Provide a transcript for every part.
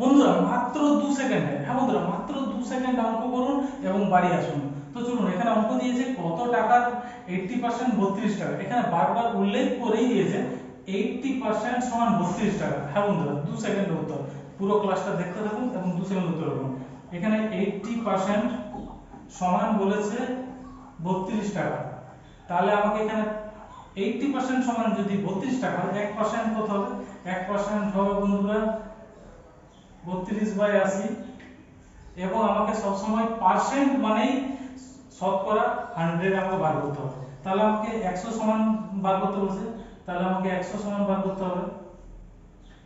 বন্ধুরা, মাত্র দু সেকেন্ডে হ্যাঁ বন্ধুরা, মাত্র দু সেকেন্ড অঙ্ক করুন এবং বাড়ি আসুন। তো চলুন, এখানে অঙ্ক দিয়েছে কত টাকার এইটটি পার্সেন্ট বত্রিশ টাকা। এখানে বারবার উল্লেখ করেই দিয়েছে এইটটি পার্সেন্ট সমান বত্রিশ টাকা। হ্যাঁ বন্ধুরা, দু সেকেন্ড উত্তর। পুরো ক্লাসটা দেখতে থাকুন এবং দু সেকেন্ড উত্তর করুন। এখানে এইটটি পার্সেন্ট সমান বলেছে বত্রিশ টাকা। তাহলে আমাকে এখানে এইটটি পার্সেন্ট সমান যদি বত্রিশ টাকা, এক পার্সেন্ট কত হবে? এক পার্সেন্ট হবে বন্ধুরা বত্রিশ বাই আশি। এবং আমাকে সবসময় পার্সেন্ট মানেই শতকরা হান্ড্রেড আমাকে বার করতে হবে। তাহলে আমাকে একশো সমান বার করতে বলছে। তাহলে আমাকে একশো সমান বার করতে হবে।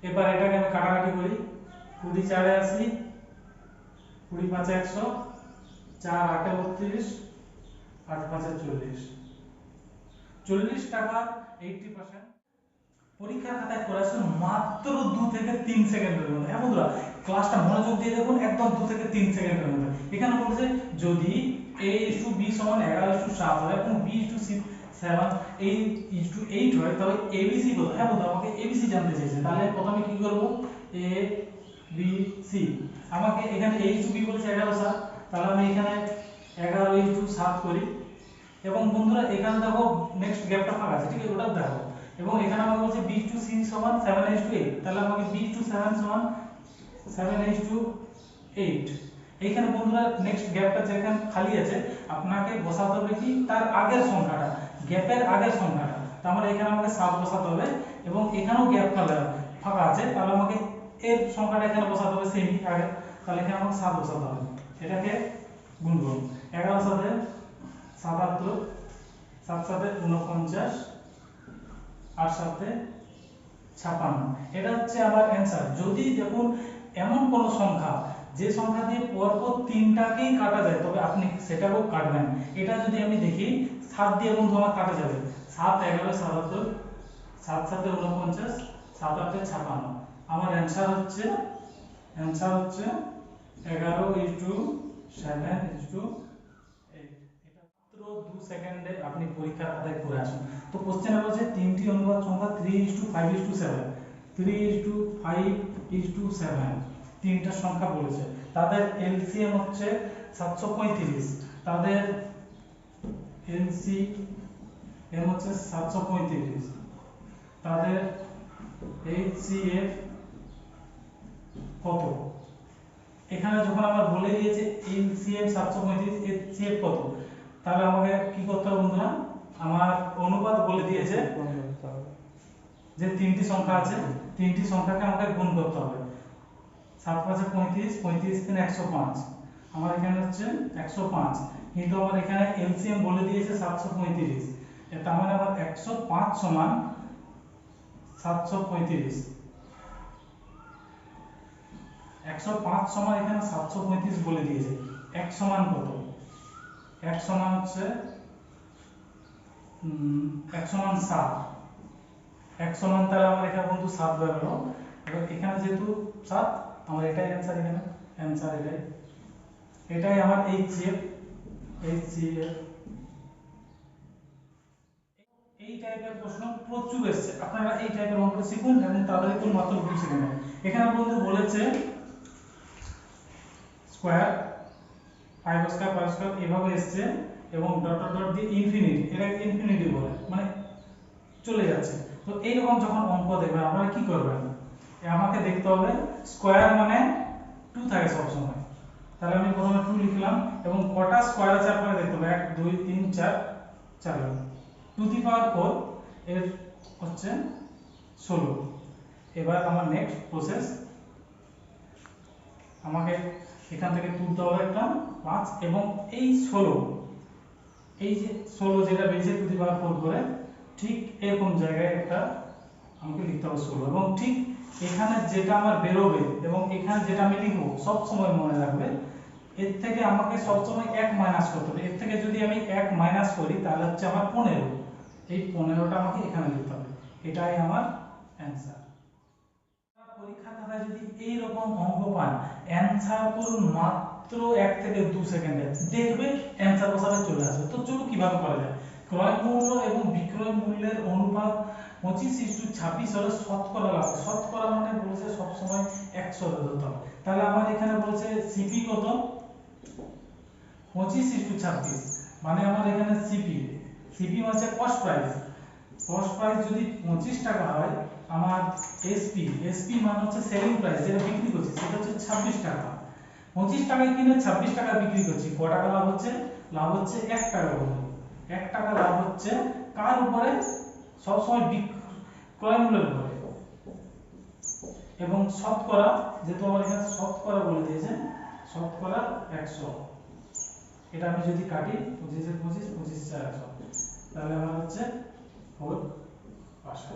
এবার এটাকে আমি কাটাকাটি করি। কুড়ি চারে আশি, কুড়ি পাঁচে একশো, চার আটে বত্রিশ, আট পাঁচে চল্লিশ। চল্লিশ টাকা এইটটি পার্সেন্ট পরীক্ষার খাতায় করে মাত্র দু থেকে তিন সেকেন্ডের মধ্যে। হ্যাঁ বন্ধুরা ক্লাসটা মনোযোগ দিয়ে দেখুন, একদম দু থেকে তিন সেকেন্ডের মধ্যে। এখানে বলছে যদি is to b সমান এগারো to সাত হয়, এবং b is to সেভেন এই to এইট হয় তবে abc কত হ্যাঁ বন্ধু, আমাকে abc জানতে চাইছে তাহলে প্রথমে কি করব? A, b, c আমাকে এখানে is to b বলেছে এগারো সাত। তাহলে আমি এখানে এগারো to সাত করি। এবং বন্ধুরা, এখানে দেখো নেক্সট গ্যাপটা ফাঁকা আছে, ঠিক আছে? ওটা দেখো। এবং এখানে আমাকে বলছে b to c সমান 7 is to 8 তাহলে আমাকে b to 7 সমান 7 is to 8 এইখানে বন্ধুরা নেক্সট গ্যাপটা যেখানে খালি আছে, আপনাকে বসাতে হবে কি? তার আগের সংখ্যাটা। গ্যাপের আগের সংখ্যাটা। তার মানে এখানে আমাকে 7 বসাতে হবে এবং এখানেও গ্যাপ ফাঁকা আছে। তাহলে আমাকে এর সংখ্যাটা এখানে বসাতে হবে সেমি আগে। তাহলে এখানে আমাকে 7 বসাতে হবে। এটাকে গুণ করুন। 11 সাথে 77 সাত সাথে 49 আর সাথে ছাপান্ন। এটা হচ্ছে আমার অ্যান্সার যদি দেখুন এমন কোন সংখ্যা, যে সংখ্যা দিয়ে পরপর তিনটাকেই কাটা যায়, তবে আপনি সেটাকেও কাটবেন। এটা যদি আমি দেখি, সাত দিয়ে বন্ধু আমার কাটা যাবে। সাত এগারো সাতাত্তর সাত সাথে উনপঞ্চাশ সাত আটে ছাপান্ন। আমার অ্যান্সার হচ্ছে অ্যান্সার হচ্ছে এগারো is to seven is to মাত্র দু সেকেন্ডে আপনি পরীক্ষার খাতায় করে আসুন। তো কোশ্চেনে বলছে তিনটি অনুপাত সংখ্যা three is to five is to seven three is to five is to seven তিনটা সংখ্যা বলেছে। তাদের এলসিএম হচ্ছে সাতশো পঁয়ত্রিশ। তাদের এলসিএম হচ্ছে সাতশো পঁয়ত্রিশ। তাদের এইচসিএফ কত? এখানে যখন আমার বলে দিয়েছে এলসিএম সাতশো পঁয়ত্রিশ এইচসিএফ কত? তাহলে আমাকে কি করতে হবে বন্ধুরা? আমার অনুপাত বলে দিয়েছে যে তিনটি সংখ্যা আছে। তিনটি সংখ্যাকে আমাকে গুণ করতে হবে। সাত পাঁচে পঁয়ত্রিশ পঁয়ত্রিশ তিন একশো পাঁচ। আমার এখানে হচ্ছে একশো পাঁচ। কিন্তু আমার এখানে এলসিএম বলে দিয়েছে সাতশো পঁয়ত্রিশ। তার মানে আমার একশো পাঁচ সমান সাতশো পঁয়ত্রিশ। একশো পাঁচ সমান এখানে সাতশো পঁয়ত্রিশ বলে দিয়েছে। এক সমান কত? এক সমান হচ্ছে এক সমান সাত। এক সমান তাহলে আমার বন্ধু বেরোলো এবার এখানে যেহেতু এটাই এটাই। এটাই আমার এই টাইপের প্রশ্ন প্রচুর আপনারা এই টাইপের অঙ্ক শিখুন এবং তাড়াতাড়ি তো মাত্র দু সেকেন্ডে এখানে বন্ধু বলেছে square five square five square এভাবে এসছে এবং ডট ডট দিয়ে ইনফিনিটি এটা ইনফিনিটি বলে। মানে চলে যাচ্ছে। তো এইরকম যখন অঙ্ক দেখবেন, আপনারা কি করবেন? আমাকে দেখতে হবে স্কোয়ার মানে টু থাকে সবসময়। তাহলে আমি প্রথমে টু লিখলাম এবং কটা স্কোয়ার আছে আপনারা দেখতে হবে এক, দুই, তিন, চার চার টু দি পাওয়ার ফোর এর হচ্ছে ষোলো। এবার আমার নেক্সট প্রসেস আমাকে এখান থেকে তুলতে হবে একটা পাঁচ এবং এই ষোলো। এই যে ষোলো যেটা বেরিয়েছে টু দি পাওয়ার ফোর করে ঠিক এরকম জায়গায় একটা আমাকে লিখতে হবে ষোলো এবং ঠিক এখানে যেটা আমার বেরোবে এবং এখানে যেটা আমি লিখব সব সময় মনে রাখবে, এর থেকে আমাকে সবসময় এক মাইনাস করতে হবে। এর থেকে যদি আমি এক মাইনাস করি, তাহলে হচ্ছে আমার পনেরো। এই পনেরোটা আমাকে এখানে লিখতে হবে। এটাই আমার অ্যান্সার পরীক্ষা খাতায় যদি এই রকম অঙ্ক পান অ্যান্সার করুন মাত্র এক থেকে দু সেকেন্ডে। দেখবে অ্যান্সার বসাবে চলে আসবে। তো চলো কীভাবে করা যায়? ক্রয় মূল্য এবং বিক্রয় মূল্যের অনুপাত পঁচিশ ইস্টু ছাব্বিশ হলে শতকরা লাভ। শতকরা মানে বলছে সবসময় একশো ধরতে তাহলে আমার এখানে বলছে সিপি কত? পঁচিশ ইস্টু ছাব্বিশ। মানে আমার এখানে সিপি। সিপি হচ্ছে কস্ট প্রাইস। কস্ট প্রাইস যদি পঁচিশ টাকা হয়, আমার এসপি এসপি মানে হচ্ছে সেলিং প্রাইস যেটা বিক্রি করছি, সেটা হচ্ছে ছাব্বিশ টাকা। পঁচিশ টাকায় কিনে ছাব্বিশ টাকা বিক্রি করছি। ক টাকা লাভ হচ্ছে? লাভ হচ্ছে এক টাকা বন্ধু এক টাকা লাভ হচ্ছে, কার উপরে সবসময় বিক্রয় মূল্যের উপরে এবং শতকরা, যেহেতু আমার এখানে শতকরা বলে দিয়েছে, শতকরা একশো। এটা আমি যদি কাটি পঁচিশের পঁচিশ পঁচিশ চার একশো। তাহলে আমার হচ্ছে ফোর পাঁচশো